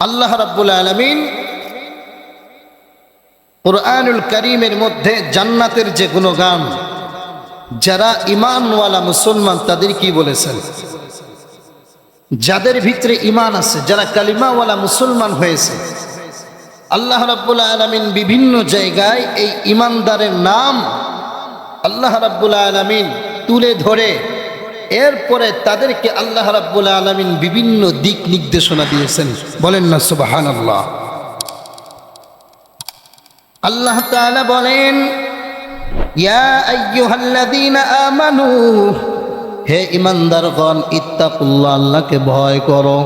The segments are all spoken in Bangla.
আল্লাহ রাব্বুল আলমিন কোরআনুল করিমের মধ্যে জান্নাতের যে গুণগান, যারা ইমানওয়ালা মুসলমান তাদের কি বলেছেন? যাদের ভিতরে ইমান আছে, যারা কালিমাওয়ালা মুসলমান হয়েছে, আল্লাহ রাব্বুল আলমিন বিভিন্ন জায়গায় এই ইমানদারের নাম আল্লাহ রাব্বুল আলমিন তুলে ধরে এরপরে তাদেরকে আল্লাহ রাব্বুল আলমিন বিভিন্ন দিক নির্দেশনা দিয়েছেন। বলেন না সুবাহান আল্লাহ আল্লাহ তাআলা বলেন, ইয়া আইয়ুহাল্লাযীনা আমানু, হে ইমানদারগণ ইত্তাকুল্লাহ, আল্লাহকে ভয় করো।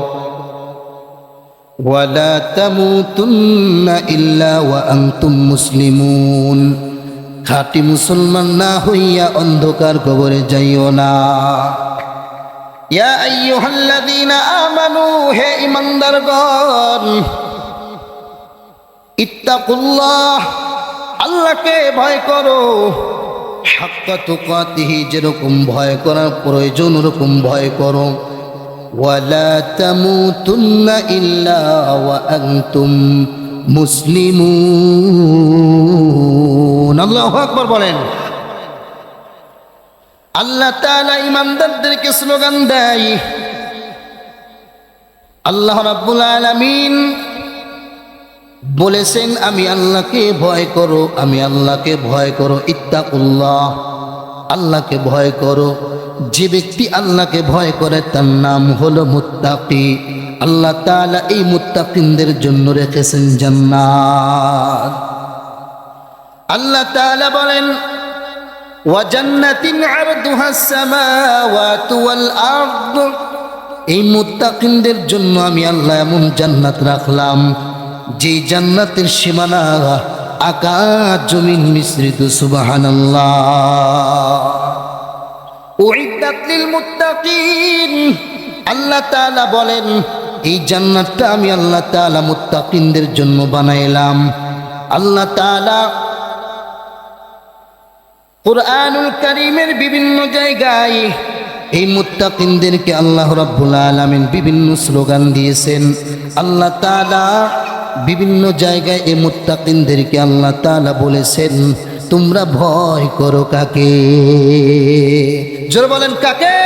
ওয়ালা তামুতুন্না ইল্লা ওয়া আনতুম মুসলিমুন। খাঁটি মুসলমান না হইয়া অন্ধকার কবরে যাইও না। ইয়া আইয়ুহাল্লাযীনা আমানু, হে ইমানদারগণ ইত্তাকুল্লাহ, আল্লাহকে ভয় করো। হাক্কা তুকাতিহি, যেরকম ভয় করার প্রয়োজন, ওরকম ভয় করো। ওয়ালা তামুতুন্না ইল্লা ওয়া আনতুম মুসলিমুন। আল্লাহু আকবার বলেন। আল্লাহ ইমানদারদেরকে স্লোগান দেয়, আল্লাহ রাব্বুল আলামিন বলেছেন, আমি আল্লাহকে ভয় করো, আমি আল্লাহকে ভয় করো, ইত্তাকুল্লাহ, আল্লাহকে ভয় করো। যে ব্যক্তি আল্লাহকে ভয় করে, তার নাম হলো মুত্তাকি। আল্লাহ তাআলা এই মুত্তাকিনদের জন্য রেখেছেন জান্নাত। আল্লাহ তাআলা বলেন ওয়াজান্নাতিন আরদুহাস সামাওয়াতু ওয়াল আরদ। এই মুত্তাকিনদের জন্য আমি আল্লাহ এমন জান্নাত রাখলাম যে জান্নাতের সীমানা আকাশ জমিন মিশ্রিত, সুবহানাল্লাহ। উইদ্দাত লিল মুত্তাকিন। আল্লাহ তাআলা বলেন, এই জান্নাতটা আমি আল্লাহ তাআলা মুত্তাকিনদের জন্য বানাইলাম। আল্লাহ তাআলা কোরআনুল করিমের বিভিন্ন জায়গায় এই মুত্তাকিনদেরকে আল্লাহ রাব্বুল আলামিন বিভিন্ন স্লোগান দিয়েছেন। আল্লাহ তাআলা বিভিন্ন জায়গায় এই মুত্তাকিনদেরকে আল্লাহ তাআলা বলেছেন, তোমরা ভয় করো কাকে? জোর বলেন, কাকে?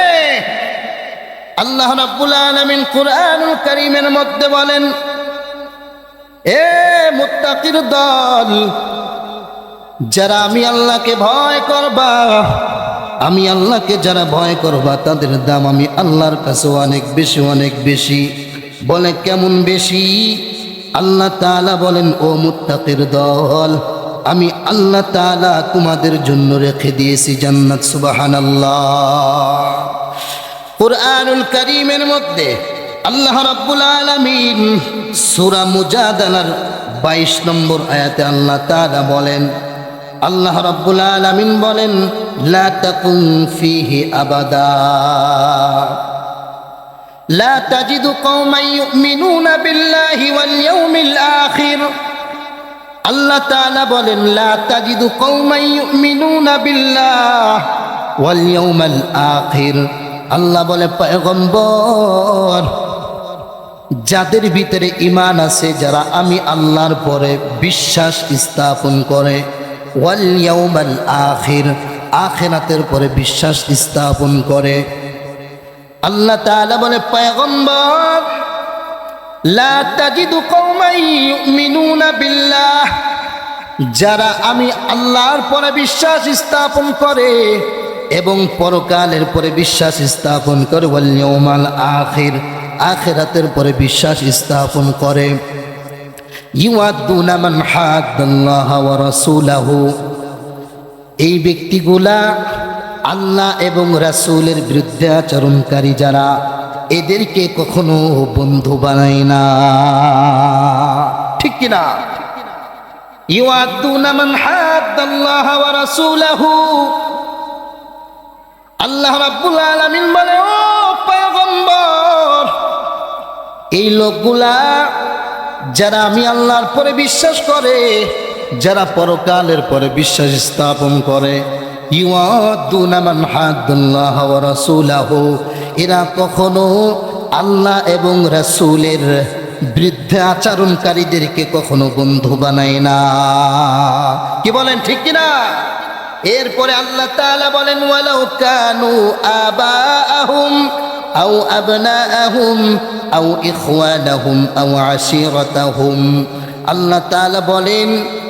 আল্লাহ রাব্বুল আলামিন কোরআনুল করিমের মধ্যে বলেন, এ মুত্তাকির দল যারা আমি আল্লাহকে ভয় করবা, আমি আল্লাহকে যারা ভয় করবা, তাদের দাম আমি আল্লাহর কাছে অনেক বেশি অনেক বেশি। বলে কেমন বেশি? আল্লাহ তাআলা বলেন, ও মুত্তাকির দল, আমি আল্লাহ তাআলা তোমাদের জন্য রেখে দিয়েছি জান্নাত, সুবহানাল্লাহ। কুরআনুল করিমের মধ্যে আল্লাহ রাব্বুল আলামিন সূরা মুজাদালার 22 নম্বর আয়াতে আল্লাহ তাআলা বলেন আল্লাহ রাব্বুল আলামিন বলেন লা তাকুম ফিহি আবাদা لا تجد قوما يؤمنون بالله واليوم الآخر আল্লাহ তাআলা বলেন লা তাজিদু কওমান ইউমিনুনা বিল্লাহ ওয়াল ইয়াউমাল আখির আল্লাহ বলে পয়গম্বর যাদের ভিতরে ইমান আছে যারা আমি আল্লাহর পরে বিশ্বাস স্থাপন করে ওয়াল আখির, আখিরাতের পরে বিশ্বাস স্থাপন করে। আল্লাহ তাআলা বলে, পয়গম্বর যারা আমি আল্লাহর পরে বিশ্বাস স্থাপন করে এবং পরকালের পরে বিশ্বাস স্থাপন করে, ওয়াল ইয়াউমাল আখির, আখিরাতের পরে বিশ্বাস স্থাপন করে। ইউয়াদ্দুনা মান রাসূলাহু। এই ব্যক্তিগুলা আল্লাহ এবং রাসূলের বিরুদ্ধে আচরণকারী যারা, এদেরকে কখনো বন্ধু বানায় না। ঠিক কিনা? আল্লাহ এই লোকগুলা যারা আমি আল্লাহর পরে বিশ্বাস করে, যারা পরকালের পরে বিশ্বাস স্থাপন করে এরা কখনো আল্লাহ এবং রাসূলের বৃদ্ধ আচরণকারীদেরকে কখনো বন্ধু বানায় না। কি বলেন, ঠিক কিনা? এরপরে আল্লাহ তাআলা বলেন, ওয়ালাউ কানু আবাআহুম আও আবনাআহুম, আও ইখওয়ানাহুম, আও আশিরাতাহুম। আল্লাহ তাআলা বলেন,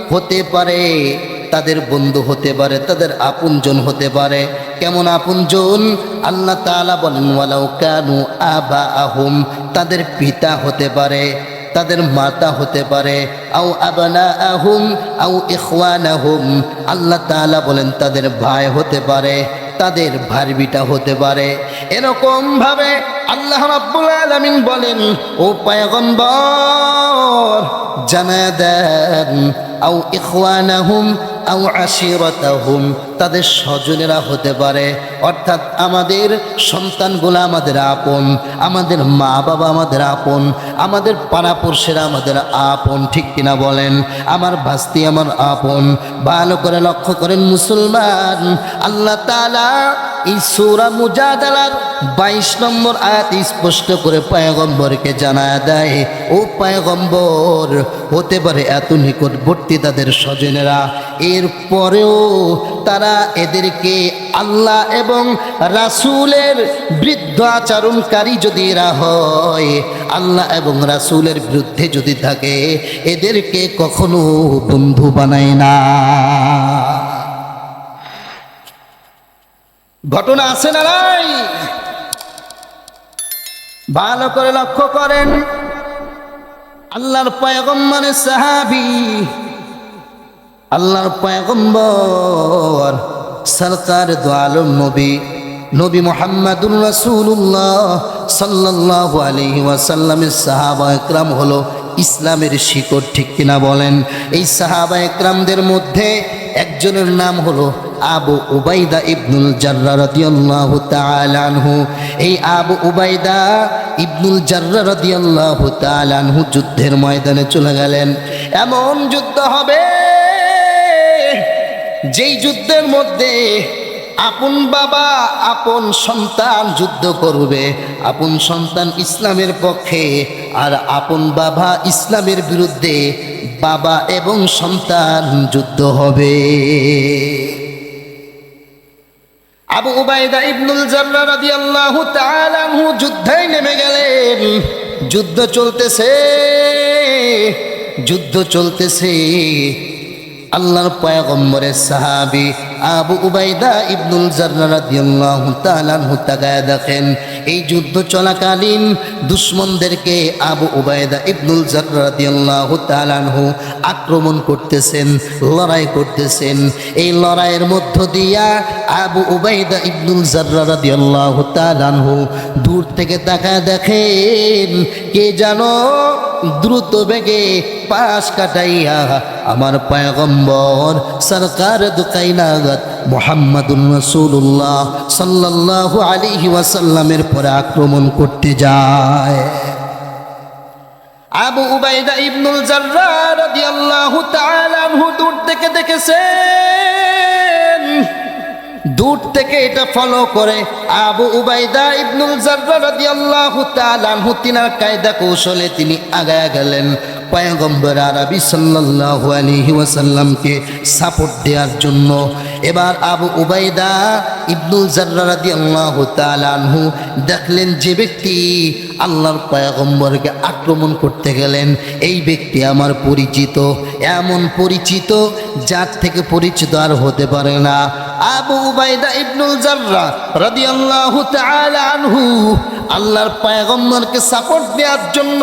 হতে পারে তাদের বন্ধু হতে পারে, তাদের আপনজন হতে পারে। কেমন আপনজন? আল্লাহ তাআলা বলেন, ওয়ালাউ কানু আবাআহুম, তাদের পিতা হতে পারে, তাদের মাতা হতে পারে। আও আবানা আহুম আও ইখওয়ানাহুম, আল্লাহ তাআলা বলেন, তাদের ভাই হতে পারে। তাদের ভারবিটা হতে পারে। এরকম ভাবে আল্লাহ রাব্বুল আলামিন বলেন, ও পয়গম্বর জানা দেন, আও ইখওয়ানাহুম আশিরতাহুম, তাদের স্বজনেরা হতে পারে। অর্থাৎ আমাদের সন্তানগুলো আমাদের আপন, আমাদের মা বাবা আমাদের আপন, আমাদের পাড়াপড়শেরা আমাদের আপন, ঠিক কিনা বলেন? আমার ভাস্তি আমার আপন। ভালো করে লক্ষ্য করেন মুসলমান, আল্লাহ তাআলা এই সূরা মুজাদালার বাইশ নম্বর আয়াত স্পষ্ট করে পায়গম্বরকে জানায় দেয়, ও পায়গম্বর, হতে পারে এত নিকটবর্তী তাদের স্বজনেরা। এর পরেও তারা এদেরকে আল্লাহ এবং রাসূলের বৃদ্ধ আচরণকারী যদি এরা হয়, আল্লাহ এবং রাসূলের বিরুদ্ধে যদি থাকে, এদেরকে কখনো বন্ধু বানায় না। ঘটনা আছে না নাই? ভালো করে লক্ষ্য করেন। আল্লাহর পয়গম্বরে সাহাবি, আল্লাহর পয়গম্বর সরকার দোয়ালম নবী নবী মোহাম্মদুর রসুল্লাহ সাল্লাহ আলাইহি ওয়াসাল্লামের সাহাবা একরাম হলো ইসলামের শিকড় ঠিক কিনা বলেন? এই সাহাবা একরামদের মধ্যে একজনের নাম হলো আবু উবাইদা ইবনুল জাররা রাদিয়াল্লাহু তাআলা আনহু। এই আবু উবাইদা ইবনুল জাররা রাদিয়াল্লাহু তাআলা আনহু যুদ্ধের ময়দানে চলে গেলেন। এমন যুদ্ধ হবে যেই যুদ্ধের মধ্যে আপন বাবা, আপন সন্তান যুদ্ধ করবে। আপন সন্তান ইসলামের পক্ষে, আর আপন বাবা ইসলামের বিরুদ্ধে বাবা এবং সন্তান যুদ্ধ হবে। আবু উবাইদা ইবনুল জাররা রাদিয়াল্লাহু তাআলা যুদ্ধে নেমে গেলেন। যুদ্ধ চলতেছে যুদ্ধ চলতেছে। আল্লাহর পয়গম্বরের সাহাবী আবু উবাইদা ইবনুল দেখেন, এই যুদ্ধ চলাকালীন দুশ্মনদেরকে আবু উবাইদা ইবনুল জাররা রাদিয়াল্লাহু তাআলা আনহু আক্রমণ করতেছেন, লড়াই করতেছেন। এই লড়াইয়ের মধ্য দিয়া আবু উবাইদা ইবনুল জাররা রাদিয়াল্লাহু তাআলা আনহু দূর থেকে তাকায় দেখেন, কে জানো দ্রুত বেগে পাশ কাটাইয়া আমার পয়গম্বর সরকার দুকাইনাগত মোহাম্মদুর রসুল্লাহ সাল্লাল্লাহু আলাইহি ওয়াসাল্লামের পরে আক্রমণ করতে যায়। আবু উবাইদা ইবনুল জাররা রাদিয়াল্লাহু তাআলা আনহু দূর থেকে দেখেছেন দূর থেকে এটা ফলো করে। আবু উবাইদা ইবনুল জাররা রাদিয়াল্লাহু তাআলা আনহু, তিনার কায়দা কৌশলে তিনি আগায় গেলেন। পয়গম্বর আরবি সাল্লাল্লাহু আলাইহি ওয়াসাল্লামকে সাপোর্ট দেওয়ার জন্য। এবার আবু উবাইদা ইবনুল জাররা রাদিয়াল্লাহু তাআলা আনহু দেখলেন যে ব্যক্তি আল্লাহর পয়গম্বরকে আক্রমণ করতে গেলেন, এই ব্যক্তি আমার পরিচিত। এমন পরিচিত যার থেকে পরিচিত আর হতে পারে না। আবু উবাইদা ইবনুল জাররা রাদিয়াল্লাহু তাআলা আনহু আল্লাহর পয়গম্বরকে সাপোর্ট দেওয়ার জন্য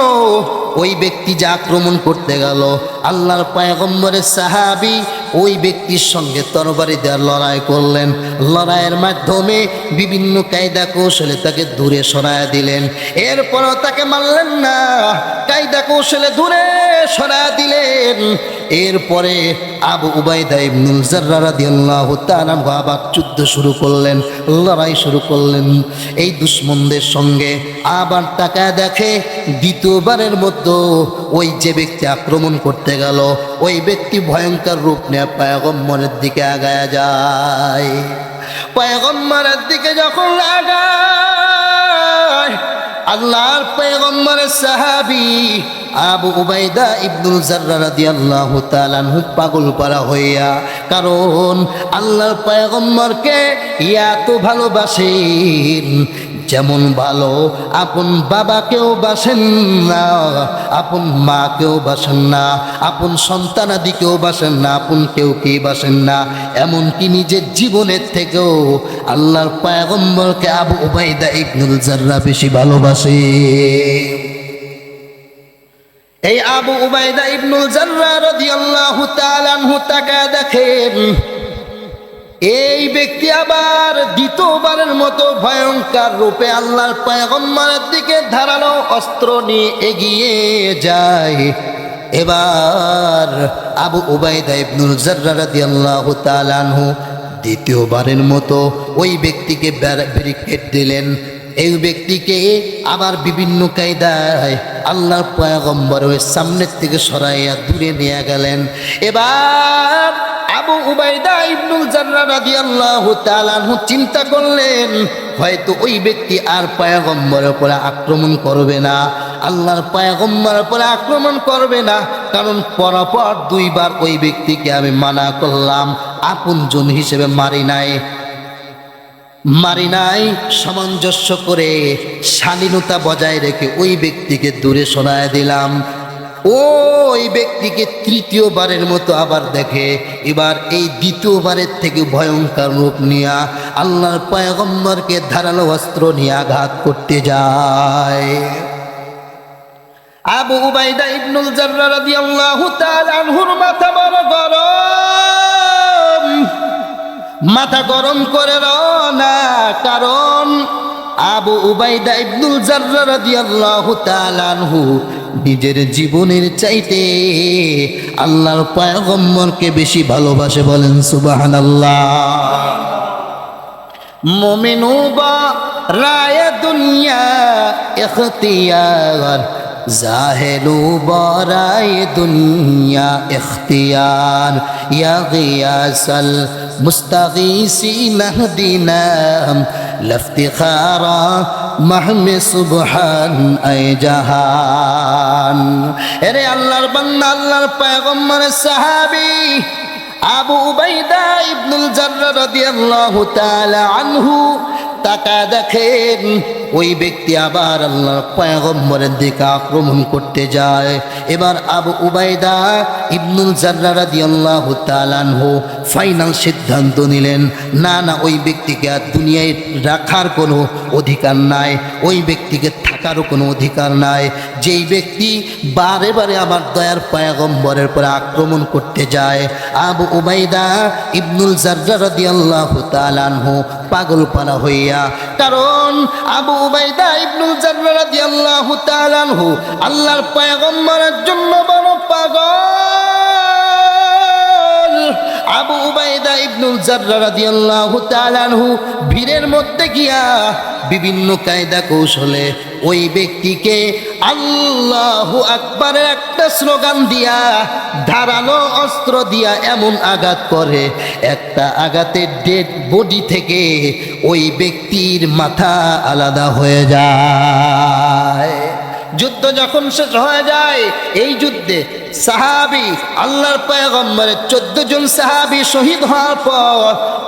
ওই ব্যক্তি যে আক্রমণ করতে গেল। আল্লাহর পয়গম্বরের সাহাবি ওই ব্যক্তির সঙ্গে তরবারি দেওয়ার লড়াই করলেন। লড়াইয়ের মাধ্যমে বিভিন্ন কায়দা কৌশলে তাকে দূরে সরায় দিলেন। এরপরও তাকে মারলেন না। কায়দা কৌশলে দূরে সরায় দিলেন। এরপরে আবু উবাইদা ইবনুল জাররা রাদিয়াল্লাহু তাআলা আবার যুদ্ধ শুরু করলেন, লড়াই শুরু করলেন। এই দুশ্মনদের সঙ্গে আবার তাকায় দেখে দ্বিতীয়বারের মধ্যে ওই যে ব্যক্তি আক্রমণ করতে গেল, ওই ব্যক্তি ভয়ঙ্কর রূপ নিয়ে পায়গম্বরের দিকে আগায় যায়। পায়গম্বরের দিকে যখন আগায় আল্লাহর পেগম্বরের সাহাবি আবু উবাইদা ইবনুল জাররা রাদিয়াল্লাহু তাআলা আনহু পাগল পারা হইয়া, কারণ আল্লাহর পয়গম্বরকে তো ভালোবাসেন। যেমন ভালো, আপন বাবাকেও বাসেন না, আপন মাকেও বাসেন না, আপন সন্তানাদিকেও বাসেন না, আপন কেউ কে বাসেন না। এমনকি নিজের জীবনের থেকেও আল্লাহর পায়গম্বরকে আবু উবাইদা ইবনুল জাররা বেশি ভালোবাসে। এই আবু উবাইদা ইবনুল জাররা রাদিয়াল্লাহু তাআলা আনহু তাকে দেখেন এই ব্যক্তি আবার দ্বিতীয়বারের মতো ভয়ঙ্কর রূপে আল্লাহর পয়গম্বরের দিকে ধারালো অস্ত্র নিয়ে এগিয়ে যায়। এবার আবু উবাইদা ইবনুল জাররা রাদিয়াল্লাহু তাআলা আনহু দ্বিতীয়বারের মতো ওই ব্যক্তিকে ব্যারিকেড দিলেন। এই ব্যক্তিকে আবার বিভিন্ন কায়দায় আল্লাহর পয়গম্বরের সামনের থেকে সরাইয়া দূরে নিয়ে গেলেন। এবার আবু উবাইদা ইবনুল জাররা রাদিয়াল্লাহু তাআলা চিন্তা করলেন, হয়তো ওই ব্যক্তি আর পয়গম্বরের উপরে আক্রমণ করবে না, আল্লাহর পয়গম্বরের উপরে আক্রমণ করবে না, কারণ পরপর দুইবার ওই ব্যক্তিকে আমি মানা করলাম আপনজন হিসেবে মারি নাই। মারি নাই, সামঞ্জস্য করে শালীনতা বজায় রেখে ওই ব্যক্তিকে দূরে সরায় দিলাম। ওই ব্যক্তিকে তৃতীয়বারের মতো আবার দেখে, এবার এই দ্বিতীয়বারের থেকে ভয়ঙ্কর রূপ নিয়া আল্লাহর পয়গম্বরকে ধারালো অস্ত্র নিয়ে আঘাত করতে যায়। আবু উবাইদা ইবনুল জাররা রাদিয়াল্লাহু তাআলা আনহুর মাথা বড় গরম। মাথা গরম করে না, কারণ আবু উবাইদা ইবনুল জাররা রাদিয়াল্লাহু তাআলা আনহু নিজের জীবনের চাইতে আল্লাহর পয়গম্বরকে বেশি ভালোবাসে বলেন, সুবহানাল্লাহ। মোমেনু বা রায় দুনিয়া ইখতিয়ার। জাহেলু বরায় দুনিয়া ইখতিয়ার। ইয়া গিয়াসাল মুস্তাগীসিন হদিনা লাফতিখারা মাহমে সুবহান আই জাহান। এরে আল্লাহর বান্দা, আল্লাহর পয়গম্বরের সাহাবী আবু উবাইদা ইবনুল জাররা রাদিয়াল্লাহু তাআলা আনহু তাকা দেখেন, ওই ব্যক্তি আবার আল্লাহ পয়গম্বরের দিকে আক্রমণ করতে যায়। এবার আবু উবাইদা ইবনুল জাররা রাদিয়াল্লাহু তাআলা আনহু ফাইনাল সিদ্ধান্ত নিলেন, না না, ওই ব্যক্তিকে আর দুনিয়ায় রাখার কোনো অধিকার নাই, ওই ব্যক্তিকে থাকারও কোনো অধিকার নাই। যেই ব্যক্তি বারে বারে আমার দয়ার পয়গম্বরের পরে আক্রমণ করতে যায়। আবু উবাইদা ইবনুল জাররা রাদিয়াল্লাহু তাআলা আনহু পাগল পালা হইয়া কারণ আবু উবাইদা ইবনুল জাররা রাদিয়াল্লাহু তাআলা আল্লাহর পয়গম্বরের জন্য বড় পাগল। আবু উবাইদা ইবনুল জাররা রাদিয়াল্লাহু তাআলা ভিড়ের মধ্যে গিয়া বিভিন্ন কায়দা কৌশলে ওই ব্যক্তিকে আল্লাহু আকবারের একটা স্লোগান দিয়া, ধারালো অস্ত্র দিয়া এমন আঘাত করে। একটা আঘাতের ডেড বডি থেকে ওই ব্যক্তির মাথা আলাদা হয়ে যায়। যুদ্ধ যখন শেষ হয়ে যায়, এই যুদ্ধে সাহাবি আল্লাহর পয়গম্বরের চোদ্দ জন সাহাবি শহীদ হওয়ার পর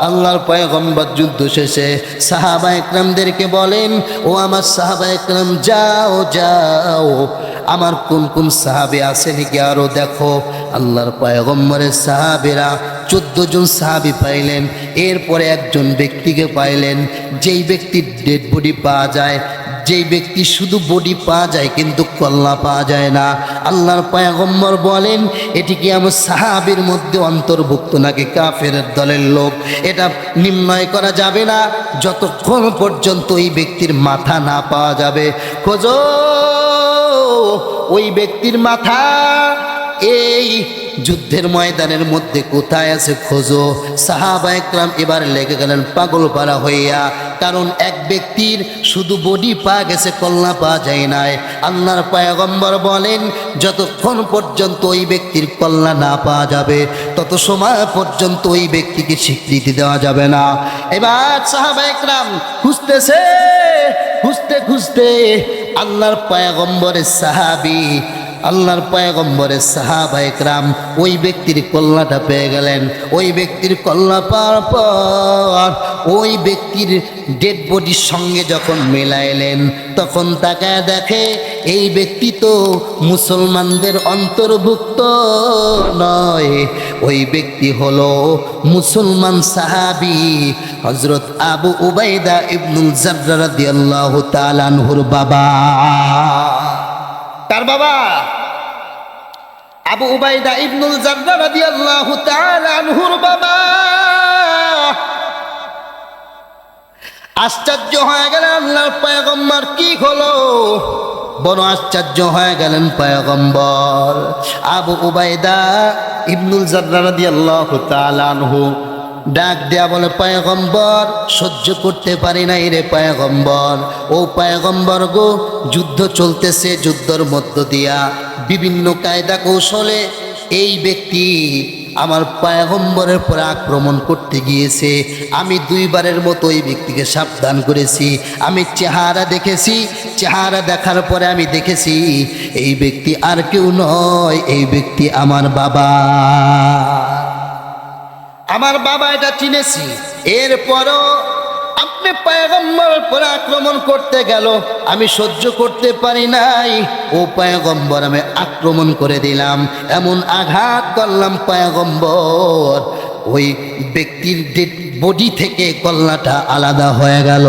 আল্লাহর পয়গম্বর যুদ্ধ শেষে সাহাবা একরামদেরকে বলেন, ও আমার সাহাবা একরাম, যাও যাও। আমার কোন কোন সাহাবি আছে নাকি আরও দেখো? আল্লাহর পয়গম্বরের সাহাবেরা চোদ্দ জন সাহাবি পাইলেন। এরপরে একজন ব্যক্তিকে পাইলেন, যেই ব্যক্তির ডেড বডি পাওয়া যায় যেই ব্যক্তি শুধু বডি পাওয়া যায় কিন্তু কল্লা পাওয়া যায় না। আল্লাহর পয়াগম্বর বলেন, এটি কি আমার সাহাবির মধ্যে অন্তর্ভুক্ত নাকি কাফের দলের লোক? এটা নির্ণয় করা যাবে না। যতক্ষণ পর্যন্ত ওই ব্যক্তির মাথা না পাওয়া যাবে, খোঁজো, ওই ব্যক্তির মাথা এই যুদ্ধের ময়দানের মধ্যে কোথায় আছে খোঁজো? সাহাবা একরাম এবার লেগে গেলেন পাগল পাড়া হইয়া। কারণ এক ব্যক্তির শুধু বডি পা গেছে কল্লা পা যায় নাই। আল্লাহর পায়গম্বর বলেন, যতক্ষণ পর্যন্ত ওই ব্যক্তির কল্লা না পাওয়া যাবে, তত সময় পর্যন্ত ওই ব্যক্তিকে স্বীকৃতি দেওয়া যাবে না। এবার সাহাবা একরাম খুঁজতেছে, খুঁজতে খুঁজতে আল্লাহর পায়গম্বরের সাহাবি আল্লাহর পয়গম্বরের সাহাবা একরাম ওই ব্যক্তির কল্লাটা পেয়ে গেলেন। ওই ব্যক্তির কল্লা পাওয়ার পর ওই ব্যক্তির ডেড বডির সঙ্গে যখন মেলাইলেন, তখন তাকে দেখে এই ব্যক্তি তো মুসলমানদের অন্তর্ভুক্ত নয়। ওই ব্যক্তি হলো মুসলমান সাহাবি হজরত আবু উবাইদা ইবনুল জার্রা রাদিয়াল্লাহু তাআলা আনহুর বাবা। কার বাবা আবু উবাইদা ইবনুল বাবা। আশ্চর্য হয়ে গেলেন আল্লাহর পয়গম্বর, কি হলো? বড় আশ্চর্য হয়ে গেলেন পয়গম্বর। আবু উবাইদা ইবনুল জাররা রাদিয়াল্লাহু তাআলা ডাক দেয়া বলে, পায়গম্বর, সহ্য করতে পারি নাই রে পায়গম্বর। ও পায়গম্বর গো, যুদ্ধ চলতেছে যুদ্ধর মধ্য দিয়া। বিভিন্ন কায়দা কৌশলে এই ব্যক্তি আমার পায়গম্বরের পরে আক্রমণ করতে গিয়েছে। আমি দুইবারের মতো এই ব্যক্তিকে সাবধান করেছি। আমি চেহারা দেখেছি। চেহারা দেখার পরে আমি দেখেছি, এই ব্যক্তি আর কেউ নয়, এই ব্যক্তি আমার বাবা। আমার বাবা এটা চিনেছি। এরপরও আপনি পায়গম্বর পর আক্রমণ করতে গেল, আমি সহ্য করতে পারি নাই। ও পায়গম্বর, আমি আক্রমণ করে দিলাম, এমন আঘাত করলাম পায়গম্বর। ওই ব্যক্তির ডেড বডি থেকে কল্লাটা আলাদা হয়ে গেল।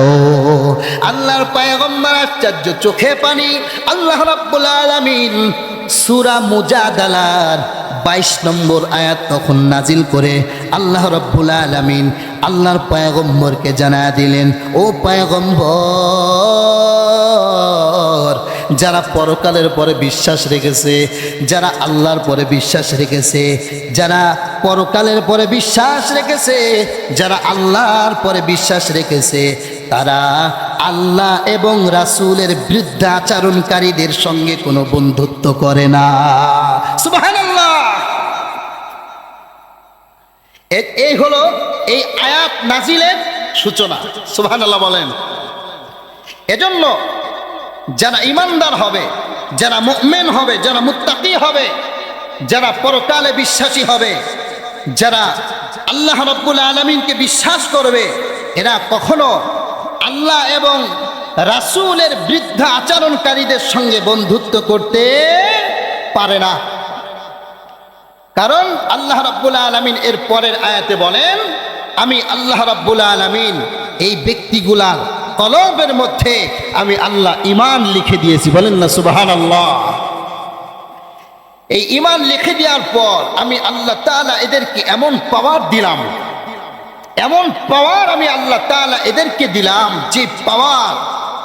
আল্লাহর পায়গম্বর আশ্চর্য চোখে পানি। আল্লাহ রাব্বুল আলামিন সূরা মুজাদালার বাইশ নম্বর আয়াত তখন নাজিল করে আল্লাহ রব্বুল আলমিন আল্লাহর পায়গম্বরকে জানা দিলেন, ও পায়গম্বর, যারা পরকালের পরে বিশ্বাস রেখেছে, যারা আল্লাহর পরে বিশ্বাস রেখেছে, যারা পরকালের পরে বিশ্বাস রেখেছে, যারা আল্লাহর পরে বিশ্বাস রেখেছে, তারা আল্লাহ এবং রাসূলের বৃদ্ধাচরণকারীদের সঙ্গে কোনো বন্ধুত্ব করে না এ- এই হলো এই আয়াত নাজিলের সূচনা। সুবহান আল্লাহ বলেন। এজন্য যারা ইমানদার হবে, যারা মুমিন হবে, যারা মুত্তাকি হবে, যারা পরকালে বিশ্বাসী হবে, যারা আল্লাহ রাব্বুল আলমিনকে বিশ্বাস করবে, এরা কখনো আল্লাহ এবং রাসূলের বৃদ্ধা আচরণকারীদের সঙ্গে বন্ধুত্ব করতে পারে না। কারণ আল্লাহ রাব্বুল আলমিন এর পরের আয়াতে বলেন, আমি আল্লাহ রাব্বুল আলমিন এই ব্যক্তিগুলার কলবের মধ্যে আমি আল্লাহ ইমান লিখে দিয়েছি। বলেন না সুবাহান আল্লাহ এই ইমান লিখে দেওয়ার পর আমি আল্লাহ তাআলা এদেরকে এমন পাওয়ার দিলাম, এমন পাওয়ার আমি আল্লাহ তাআলা এদেরকে দিলাম যে পাওয়ার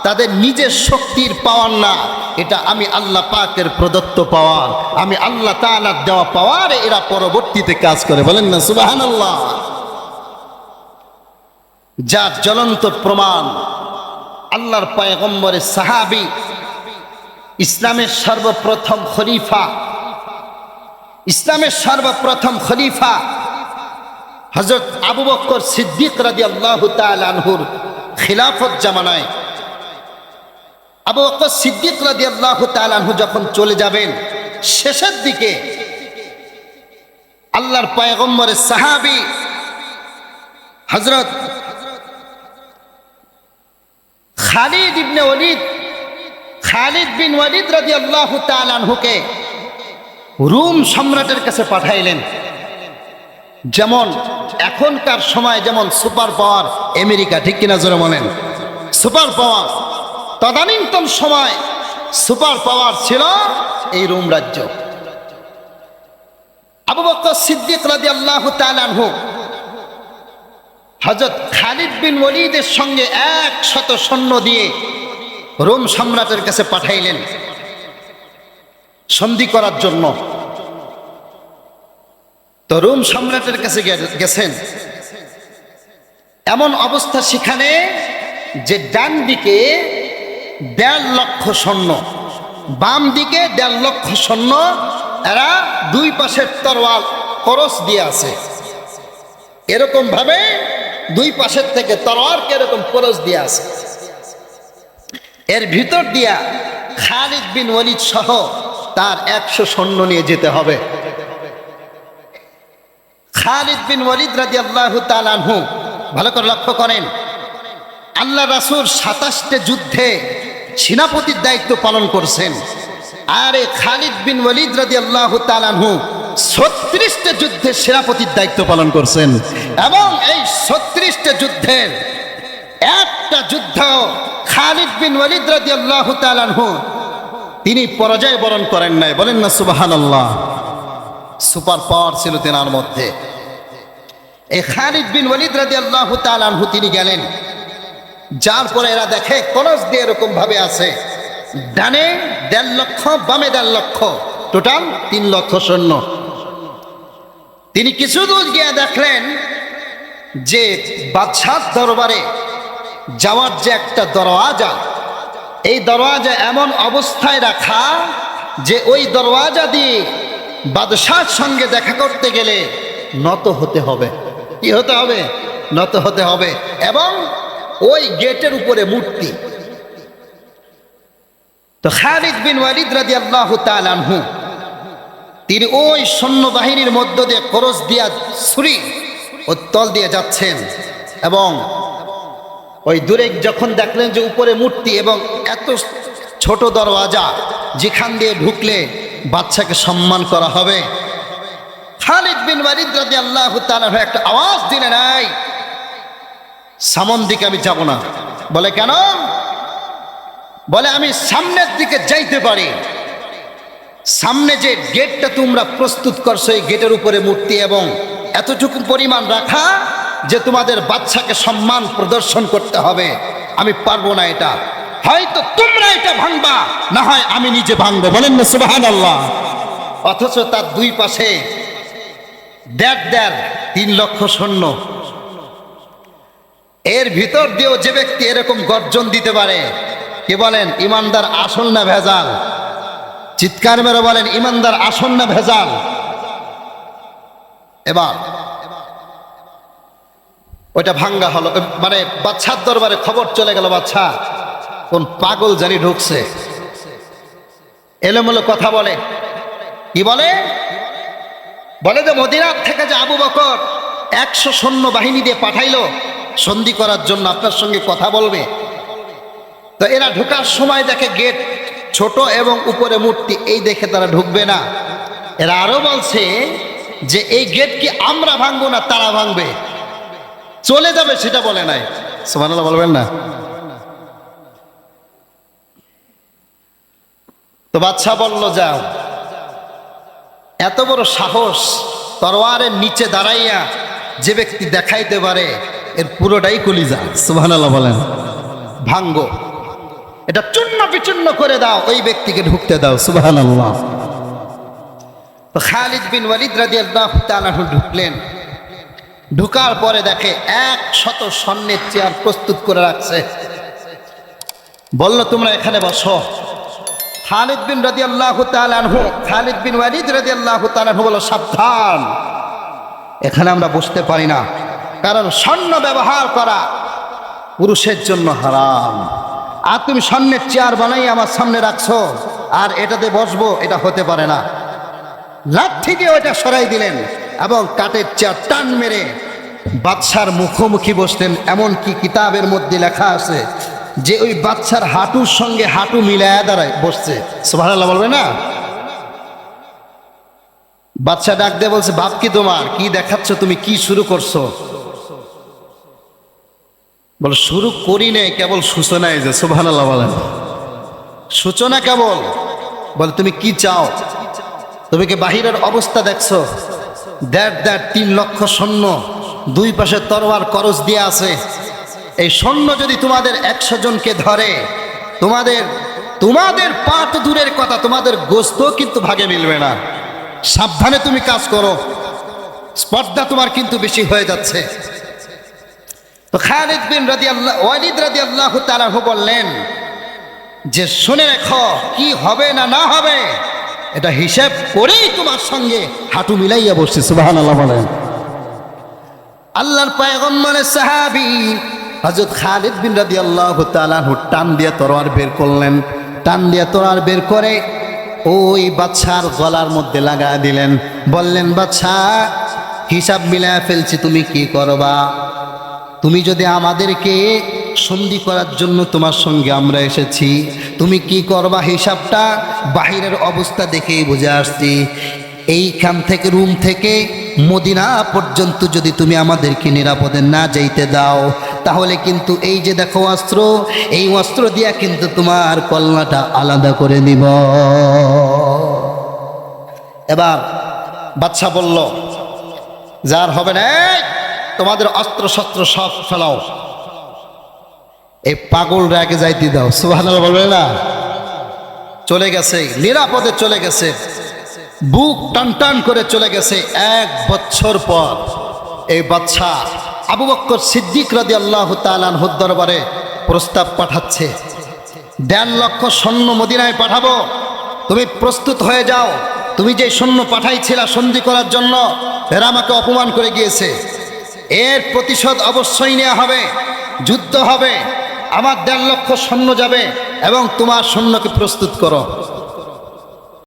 তাদের নিজের শক্তির পাওয়ার না। এটা আমি আল্লাহ পাকের প্রদত্ত পাওয়ার। আমি আল্লাহ তাআলার দেওয়া পাওয়ার, এরা পরবর্তীতে কাজ করে। বলেন না সুবাহান আল্লাহ যার জ্বলন্ত প্রমাণ আল্লাহর পয়গম্বরের সাহাবি, ইসলামের সর্বপ্রথম খলিফা, ইসলামের সর্বপ্রথম খলিফা হজরত আবু বক্কর সিদ্দিক রাজি আল্লাহ আনহুর খিলাফত জামানায় আবু বক্কর সিদ্দিক রাজি আল্লাহ আনহু যখন চলে যাবেন, শেষের দিকে আল্লাহর পয়গম্বরের সাহাবি হজরত খালিদ ইবনে ওলিদ খালিদ বিন ওয়ালিদ রাজি আল্লাহ আনহুকে রুম সম্রাটের কাছে পাঠাইলেন। যেমন এখনকার সময় যেমন সুপার পাওয়ার আমেরিকা, ঠিক কিনা জোরে বলেন? Super power. তদানীন্তন সময় সুপার পাওয়ার ছিল এই রোম রাজ্য। আবু বকর সিদ্দিক রাজি আল্লাহ তালানহু হজরত খালিদ বিন ওলিদের সঙ্গে এক শত সৈন্য দিয়ে রোম সম্রাটের কাছে পাঠাইলেন সন্ধি করার জন্য। তো রোম সম্রাটের কাছে গেছেন। এমন অবস্থা সেখানে যে ডান দিকে দেড় লক্ষ সৈন্য বাম দিকে দেড় লক্ষ সৈন্য এরা দুই পাশের তরোয়াল, খরচ দিয়ে আছে। এরকম ভাবে দুই পাশের থেকে তরোয়ারকে এরকম খরচ দিয়ে আছে। এর ভিতর দিয়া খালিদ বিন ওয়ালিদ সহ তার একশো সৈন্য নিয়ে যেতে হবে। খালিদ বিন ওয়ালিদ রাজি আল্লাহ তালানহু ভালো করে লক্ষ্য করেন। আল্লাহ রাসুল সাতাশটে যুদ্ধে সেনাপতির দায়িত্ব পালন করছেন। আরে খালিদ বিন ওয়ালিদ রাজি আল্লাহ তালানহু ছত্রিশটা যুদ্ধের সেনাপতির দায়িত্ব পালন করছেন। এবং এই ছত্রিশটা যুদ্ধের একটা যুদ্ধ খালিদ বিন ওয়ালিদ রাজি আল্লাহ তালানহু তিনি পরাজয় বরণ করেন নাই। বলেন না সুবাহান আল্লাহ সুপার পাওয়ার ছিল তেনার মধ্যে। এই খালিদ বিন ওয়ালিদ রাজি আল্লাহ তালানহু তিনি গেলেন। যার পরে এরা দেখে, কলস দিয়ে এরকম ভাবে আছে। ডানে দেড় লক্ষ, বামে দেড় লক্ষ, টোটাল তিন লক্ষ সৈন্য। তিনি কিছু দূর গিয়ে দেখলেন যে বাদশাহ দরবারে যাওয়ার যে একটা দরওয়াজা, এই দরওয়াজা এমন অবস্থায় রাখা যে ওই দরওয়াজা দিয়ে বাদশার সঙ্গে দেখা করতে গেলে নত হতে হবে। কি হতে হবে? নত হতে হবে। এবং ওই গেটের উপরে মূর্তি। তো খালিদ বিন ওয়ালিদ রাজি আল্লাহ তালানহু তিনি ওই সৈন্যবাহিনীর মধ্য দিয়ে খরচ দিয়া ছুরি ও তল দিয়ে যাচ্ছেন এবং ওই দূরে যখন দেখলেন যে উপরে মূর্তি এবং এত ছোট দরওয়াজা যেখান দিয়ে ঢুকলে বাচ্চাকে সম্মান করা হবে, খালিদ বিন ওয়ালিদ রাজি আল্লাহ তালানহু একটা আওয়াজ দিলেন নাই সামন দিকে আমি যাব না। বলে কেন? বলে আমি সামনের দিকে যাইতে পারি। সামনে যে গেটটা তোমরা প্রস্তুত করছ, এই গেটের উপরে মূর্তি এবং এতটুকু পরিমাণ রাখা যে তোমাদের বাচ্চাকে সম্মান প্রদর্শন করতে হবে। আমি পারব না এটা। হয়তো তোমরা এটা ভাঙবা, না হয় আমি নিজে ভাঙবো। বলেন না সুবাহান আল্লাহ অথচ তার দুই পাশে দেড় দেড় তিন লক্ষ সৈন্য এর ভিতর দিয়েও যে ব্যক্তি এরকম গর্জন দিতে পারে, কে বলেন, ইমানদার আসল না ভেজাল? চিৎকার মেরে বলেন, ইমানদার আসল না ভেজাল? এবার, ওইটা ভাঙ্গা হলো মানে বাচ্চার দরবারে খবর চলে গেল বাচ্চা কোন পাগল জানি ঢুকছে। এলোমেলো কথা বলে। কি বলে? বলে যে মদিনার থেকে যে আবু বকর একশো সৈন্য বাহিনী দিয়ে পাঠাইলো সন্ধি করার জন্য আপনার সঙ্গে কথা বলবে। তো এরা ঢোকার সময় দেখে গেট ছোট এবং উপরে মূর্তি, এই দেখে তারা ঢুকবে না। এরা আরও বলছে যে, এই গেট কি আমরা ভাঙবো না তারা ভাঙবে? চলে যাবে, সেটা বলে নাই। সুবহানাল্লাহ, বলবেন না? তো বাচ্চা বলল, যাও। এত বড় সাহস তরোয়ারের নিচে দাঁড়াইয়া যে ব্যক্তি দেখাইতে পারে এর পুরোটাই কলিজা। সুবহানাল্লাহ বলেন। ভাঙ্গ। এটা চূর্ণ বিচূর্ণ করে দাও ওই ব্যক্তিকে ঢুকতে দাও। সুবহানাল্লাহ। তো খালিদ বিন ওয়ালিদ রাদিয়াল্লাহু তাআলা ঢুকলেন। ঢুকার পরে দেখে এক শত স্বর্ণের চেয়ার প্রস্তুত করে রাখছে। বলল তোমরা এখানে বসো। খালিদ বিন রাজি আল্লাহ তালানহু খালিদ বিন ওয়ালিদ রাজি আল্লাহ তালানহু বলো সাবধান। এখানে আমরা বসতে পারি না। কারণ স্বর্ণ ব্যবহার করা পুরুষের জন্য হারাম। আর তুমি স্বর্ণের চেয়ার বানাই আমার সামনে রাখছো, আর এটাতে বসবো, এটা হতে পারে না। লাঠি দিয়ে ওইটা সরাই দিলেন এবং কাঠের চেয়ার টান মেরে বাদশার মুখোমুখি বসতেন এমন কি কিতাবের মধ্যে লেখা আছে যে ওই বাচ্চার হাঁটুর সঙ্গে হাঁটু মিলায়া দাঁড়ায় বসছে। বলবে না? বাচ্চা ডাক দিয়ে বলছে, বাপ কি তোমার? কি দেখাচ্ছ? তুমি কি শুরু করছ? বল, শুরু করি নাই, কেবল সূচনায় যে, সুবহানাল্লাহ বলেন। সূচনা কেবল? বলে, তুমি কি চাও? তুমি কি বাহিরের অবস্থা দেখছ? দেড় দেড় তিন লক্ষ সৈন্য দুই পাশে তরোয়ার করজ দিয়ে আছে। এই সৈন্য যদি তোমাদের একশো জনকে ধরে, তোমাদের তোমাদের পা তো দূরের কথা, তোমাদের গোস্ত কিন্তু ভাগে মিলবে না। সাবধানে তুমি কাজ করো। স্পর্ধা তোমার কিন্তু বেশি হয়ে যাচ্ছে। তো খালিদ বিন রাদি আল্লাহ ওয়ালিদ রাদি আল্লাহ তালাহু বললেন, যে শুনে রেখো কি হবে না না হবে, এটা হিসেব করেই তোমার সঙ্গে হাঁটু মিলাইয়া বসছি সুবাহান আল্লাহ বলেন। আল্লাহর পায়গম্বরের সাহাবি হযরত খালিদ বিন রাদিয়াল্লাহু তাআলা টান দিয়ে তরোয়ার বের করলেন। টান দিয়ে তরোয়ার বের করে ওই বাচ্চার গলার মধ্যে লাগা দিলেন। বললেন বাচ্চা হিসাব মিলায় ফেলছি, তুমি কি করবা? তুমি যদি আমাদেরকে সন্ধি করার জন্য তোমার সঙ্গে আমরা এসেছি, তুমি কি করবা হিসাবটা? বাহিরের অবস্থা দেখেই বুঝে আসছি। এইখান থেকে, রুম থেকে, মদিনা পর্যন্ত যদি তুমি আমাদেরকে নিরাপদে না যাইতে দাও, তাহলে কিন্তু এই যে দেখো অস্ত্র, এই অস্ত্র দিয়া কিন্তু তোমার কল্লাটা আলাদা করে নিব এবার বাচ্চা বলল, যার হবে না তোমাদের অস্ত্র শস্ত্র সব ফেলাও। এই পাগল আগে যাইতে দাও। সুহান বলবে না? চলে গেছে, নিরাপদে চলে গেছে। বুক টান টান করে চলে গেছে এক বছর পর। এই বাচ্চা আবু বক্কর সিদ্দিক রাদি আল্লাহ তালানহুর দরবারে প্রস্তাব পাঠাচ্ছে। দেড় লক্ষ সৈন্য মদিনায় পাঠাবো। তুমি প্রস্তুত হয়ে যাও। তুমি যে সৈন্য পাঠাইছিলা সন্ধি করার জন্য, এরা আমাকে অপমান করে গিয়েছে। এর প্রতিশোধ অবশ্যই নেওয়া হবে। যুদ্ধ হবে। আমার দেড় লক্ষ সৈন্য যাবে এবং তোমার সৈন্যকে প্রস্তুত করো।